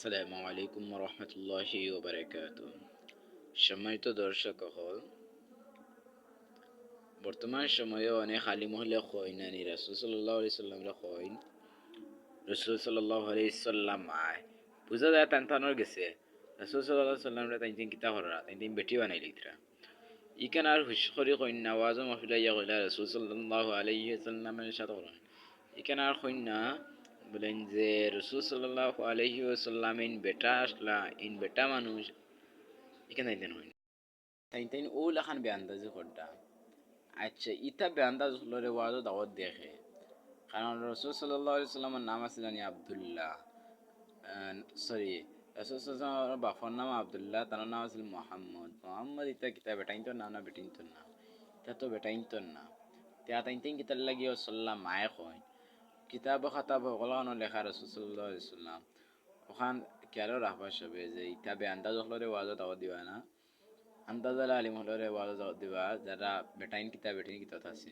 আসসালামু আলাইকুম রহমতুল্লাহি ওবরাকাত। সম্মানিত দর্শক হল বর্তমান সময়ে অনেক আলী মহলে কইন আনি রাসুল সাল্লাহ আলি রসুল সাল্লাহ আলি সাল্লাম আয়, বুঝা যায় তান তানোর গেছে। রসুল সাল্লাহ সাল্লামরা তাই তিন কিতা করা তাই তিন বেটি বানাই লিখরা ইকান আর হুশ করি কইন নওয়াজ মহফিলা ইয়া কইলা রসুল সাল্লাহ আলাইহি সাল্লামের সাথে ইকান আর কইন না বলেন যে রসুল সাল্লাহ আলহি ওসাল্লাম ইন বেটা আসলা, ইন বেটা মানুষ, এখানে তাইতেন হইন তাই তাই ও লেখান বে আন্দাজি করটা আচ্ছা ইতা বে আন্দাজ হলো রে ওয়াজও দাওয়াত দেখে। কারণ রসুল সাল্লাহ সাল্লামের নাম আছে জানি আবদুল্লাহ। সরি, রসুল সাল্লামের বাফর নাম আবদুল্লাহ, তার নাম আছিল মোহাম্মদ। মোহাম্মদ ইতা কিতা বেটাইন তোর নাম না বেটিন তোর না। ইতা তো বেটাইন তোর না। তে তাইন তাইন কিতার লাগিও সাল্লাম মায়ে কয়। কিতাব খাতাব সকলানো লেখা রসুল্লাহ ইসলাম ওখান কেয়ারও রাখবা সবে যে ইতাবে আন্দাজ হলরে ওয়াজত দাওয়াত দিবা না। আন্দাজ আলিম হলরে ওয়াজত দাওয়াত দিবা যারা বেটাইন কিতাব, বেটিন কিতাব আছে।